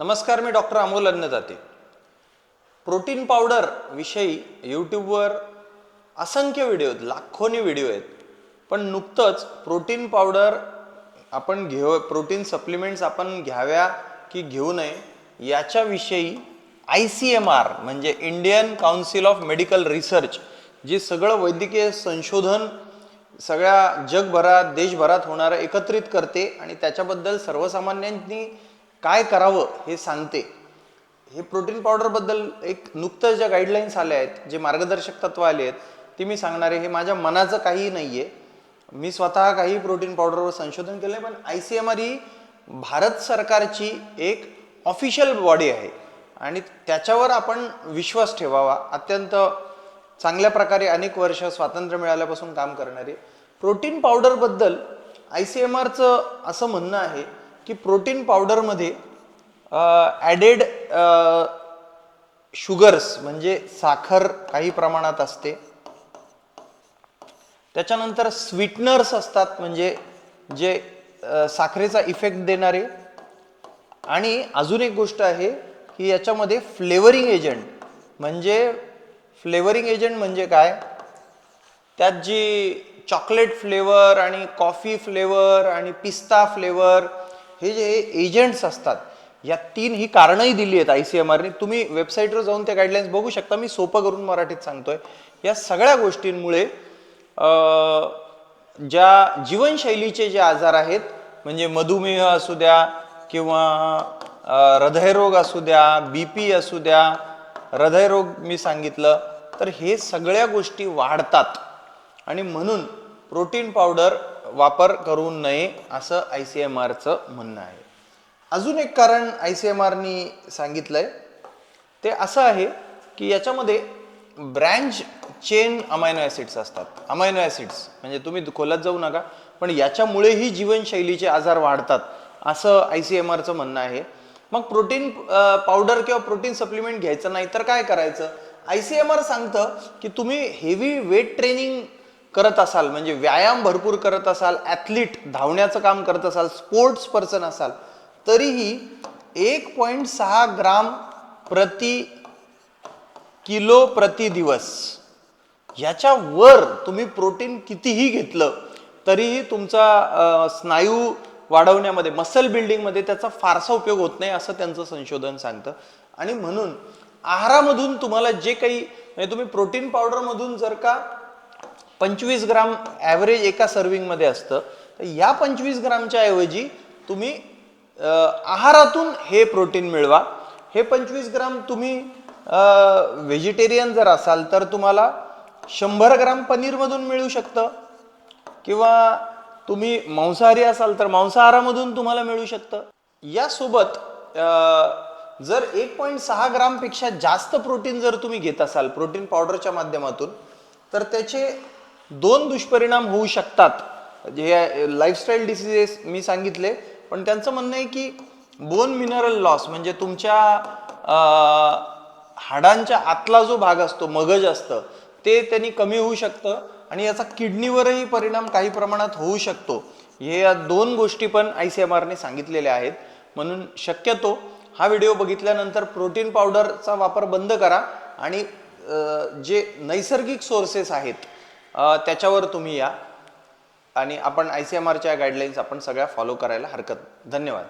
नमस्कार मी doctor Amol Annadate. Protein powder विषयी यूट्यूबवर असंख्य व्हिडिओ आहेत लाखोनी व्हिडिओ आहेत. पण नुकतंच प्रोटीन पावडर आपण घेऊ प्रोटीन सप्लिमेंट्स आपण घ्याव्या की घेऊ नये याच्याविषयी आय सी एम आर म्हणजे Indian council of medical research जे सगळं वैद्यकीय संशोधन सगळ्या जगभरात देशभरात होणारं एकत्रित करते आणि त्याच्याबद्दल सर्वसामान्यांनी काय करावं हे सांगते. हे प्रोटीन पावडरबद्दल एक नुकतंच ज्या गाईडलाईन्स आल्या आहेत जे मार्गदर्शक तत्व आले आहेत ती मी सांगणार आहे. हे माझ्या मनाचं काही नाही आहे मी स्वतः काही प्रोटीन पावडरवर संशोधन केलं आहे पण आय सी एम आर ही भारत सरकारची एक ऑफिशियल बॉडी आहे. आणि त्याच्यावर आपण विश्वास ठेवावा. अत्यंत चांगल्या प्रकारे अनेक वर्ष स्वातंत्र्य मिळाल्यापासून काम करणारे. प्रोटीन पावडरबद्दल आय सी एम आरचं असं म्हणणं आहे की प्रोटीन पावडरमध्ये ॲडेड शुगर्स म्हणजे साखर काही प्रमाणात असते. त्याच्यानंतर स्वीटनर्स असतात म्हणजे जे साखरेचा इफेक्ट देणारे. आणि अजून एक गोष्ट आहे की याच्यामध्ये फ्लेवरिंग एजंट म्हणजे फ्लेवरिंग एजंट म्हणजे काय? त्यात जी चॉकलेट फ्लेवर आणि कॉफी फ्लेवर आणि पिस्ता फ्लेवर हे जे एजंट्स असतात या तीन ही कारणंही दिली आहेत आय सी एम आरने तुम्ही वेबसाईटवर जाऊन त्या गाईडलाईन्स बघू शकता. मी सोपं करून मराठीत सांगतोय. या सगळ्या गोष्टींमुळे ज्या जीवनशैलीचे जे आजार आहेत म्हणजे मधुमेह असू द्या किंवा हृदयरोग असू द्या बी पी असू द्या हृदयरोग मी सांगितलं तर हे सगळ्या गोष्टी वाढतात. आणि म्हणून प्रोटीन पावडर वापर करू नये असं आय सी एम आरचं म्हणणं आहे. अजून एक कारण आय सी एम आरनी सांगितलं आहे ते असं आहे की याच्यामध्ये ब्रँच चेन अमायनो ॲसिड्स असतात. अमायनो ॲसिड्स म्हणजे तुम्ही खोलात जाऊ नका पण याच्यामुळेही जीवनशैलीचे आजार वाढतात असं आय सी एम आरचं म्हणणं आहे. मग प्रोटीन पावडर किंवा प्रोटीन सप्लिमेंट घ्यायचं नाही तर काय करायचं? आय सी एम आर सांगतं की तुम्ही हेवी वेट ट्रेनिंग करत असाल म्हणजे व्यायाम भरपूर करत असाल ॲथलीट धावण्याचं काम करत असाल स्पोर्ट्स पर्सन असाल तरीही एक पॉईंट सहा ग्राम प्रति किलो प्रति दिवस याच्या वर तुम्ही प्रोटीन कितीही घेतलं तरीही तुमचा स्नायू वाढवण्यामध्ये मसल बिल्डिंगमध्ये त्याचा फारसा उपयोग होत नाही असं त्यांचं संशोधन सांगतं. आणि म्हणून आहारामधून तुम्हाला जे काही म्हणजे तुम्ही प्रोटीन पावडरमधून जर का पंचवीस ग्राम ॲव्हरेज एका सर्विंगमध्ये असतं. तर या पंचवीस ग्रामच्या ऐवजी तुम्ही आहारातून हे प्रोटीन मिळवा. हे पंचवीस ग्राम तुम्ही व्हेजिटेरियन जर असाल तर तुम्हाला शंभर ग्राम पनीरमधून मिळू शकतं. किंवा तुम्ही मांसाहारी असाल तर मांसाहारामधून तुम्हाला मिळू शकतं. यासोबत जर एक पॉईंट सहा ग्रामपेक्षा जास्त प्रोटीन जर तुम्ही घेत असाल प्रोटीन पावडरच्या माध्यमातून तर त्याचे दोन दुष्परिणाम होऊ शकतात. जे लाईफस्टाईल डिसिजेस मी सांगितले पण त्यांचं म्हणणं आहे की बोन मिनरल लॉस म्हणजे तुमच्या हाडांच्या आतला जो भाग असतो मगज असतं ते त्यांनी कमी होऊ शकतं आणि याचा किडनीवरही परिणाम काही प्रमाणात होऊ शकतो. हे या दोन गोष्टी पण आय सी एम आरने सांगितलेल्या आहेत. म्हणून शक्यतो हा व्हिडिओ बघितल्यानंतर प्रोटीन पावडरचा वापर बंद करा आणि जे नैसर्गिक सोर्सेस आहेत त्याच्यावर तुम्ही या. आणि आपण आय सी एम आरच्या गाईडलाईन्स आपण सगळ्या फॉलो करायला हरकत धन्यवाद.